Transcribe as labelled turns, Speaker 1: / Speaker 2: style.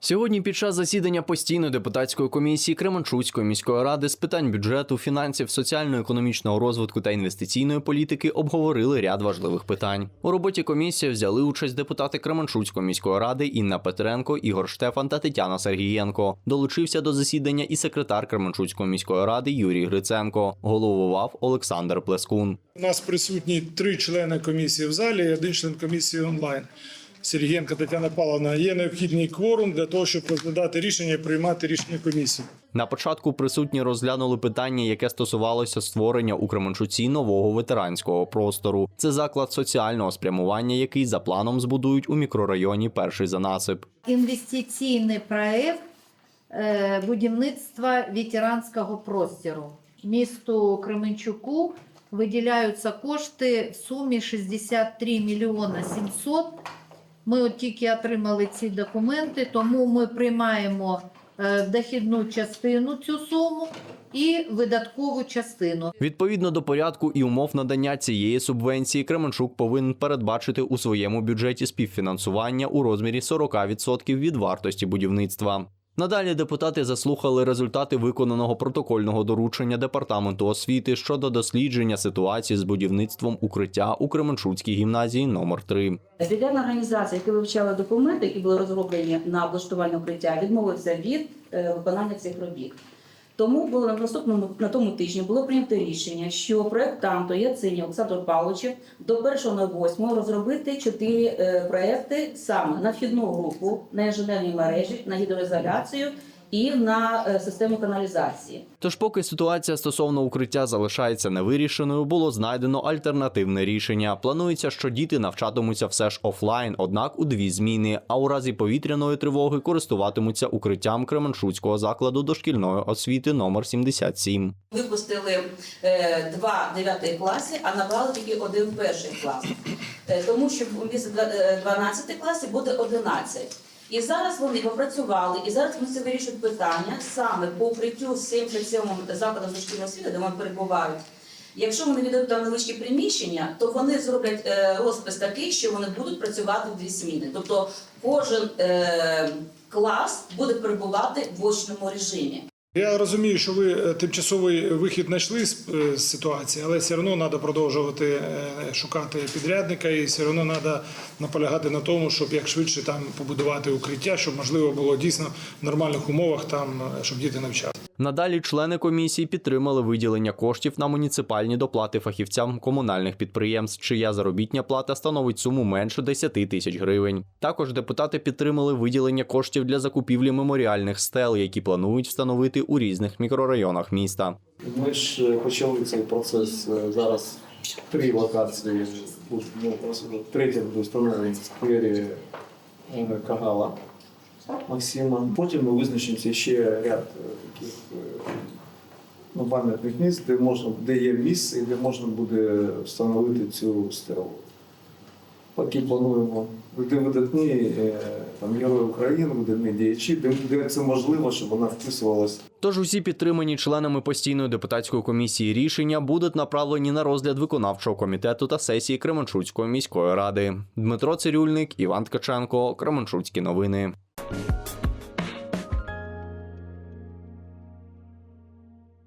Speaker 1: Сьогодні під час засідання постійної депутатської комісії Кременчуцької міської ради з питань бюджету, фінансів, соціально-економічного розвитку та інвестиційної політики обговорили ряд важливих питань. У роботі комісії взяли участь депутати Кременчуцької міської ради Інна Петренко, Ігор Штефан та Тетяна Сергієнко. Долучився до засідання і секретар Кременчуцької міської ради Юрій Гриценко. Головував Олександр Плескун.
Speaker 2: У нас присутні три члени комісії в залі і один член комісії онлайн. Сергієнко Тетяна Павловна, є необхідний кворум для того, щоб розглядати рішення і приймати рішення комісії.
Speaker 1: На початку присутні розглянули питання, яке стосувалося створення у Кременчуці нового ветеранського простору. Це заклад соціального спрямування, який за планом збудують у мікрорайоні Перший занасип.
Speaker 3: інвестиційний проект е, будівництва ветеранського простору. Місту Кременчуку виділяються кошти в сумі 63 мільйона 700. Ми от тільки отримали ці документи, тому ми приймаємо е, дохідну частину цю суму і видаткову частину.
Speaker 1: Відповідно до порядку і умов надання цієї субвенції, Кременчук повинен передбачити у своєму бюджеті співфінансування у розмірі 40% від вартості будівництва. Надалі депутати заслухали результати виконаного протокольного доручення департаменту освіти щодо дослідження ситуації з будівництвом укриття у Кременчуцькій гімназії номер 3
Speaker 4: Бюджетна організація, яка вивчала документи, які були розроблені на облаштування укриття, відмовився від е, виконання цих робіт. Тому було на наступному на тому тижні було прийнято рішення, що проєктанту Яцині Олександру Павловичу до 1.08 розробити чотири е, проекти саме на вхідну групу, на інженерні мережі, на гідроізоляцію і на е, систему каналізації.
Speaker 1: Тож, поки ситуація стосовно укриття залишається невирішеною, було знайдено альтернативне рішення. Планується, що діти навчатимуться все ж офлайн, однак у дві зміни. А у разі повітряної тривоги користуватимуться укриттям Кременчуцького закладу дошкільної освіти номер 77.
Speaker 4: Випустили е, два дев'ятих класи, а набрали тільки один перший клас. Е, тому що вмісто 12 класів буде 11. І зараз вони попрацювали, і зараз вони вирішують питання саме по укриттю з 77 закладом дошкільної освіти, де вони перебувають. Якщо вони віддають там невеличкі приміщення, то вони зроблять е, розпис такий, що вони будуть працювати в дві зміни. Тобто кожен е, клас буде перебувати в очному режимі.
Speaker 2: Я розумію, що ви е, тимчасовий вихід знайшли з е, ситуації, але все одно треба продовжувати е, шукати підрядника, і все одно треба наполягати на тому, щоб як швидше там побудувати укриття, щоб можливо було дійсно в нормальних умовах там, щоб діти навчали.
Speaker 1: Надалі члени комісії підтримали виділення коштів на муніципальні доплати фахівцям комунальних підприємств, чия заробітня плата становить суму менше 10 тисяч гривень. Також депутати підтримали виділення коштів для закупівлі меморіальних стел, які планують встановити у різних мікрорайонах міста.
Speaker 5: Ми ж е, почали цей процес е, зараз три локації. Ну, просто третя сквері Кагала Максима. Потім ми визначимося ще ряд е, таких е, ну, пам'ятних місць, де можна, де є місце і де можна буде встановити цю стелу. Поки плануємо, де видатні е, там, герої України, видатні діячі, де, де це можливо, щоб вона вписувалась
Speaker 1: Тож усі підтримані членами постійної депутатської комісії рішення будуть направлені на розгляд виконавчого комітету та сесії Кременчуцької міської ради. Дмитро Цирюльник, Іван Ткаченко, Кременчуцькі новини.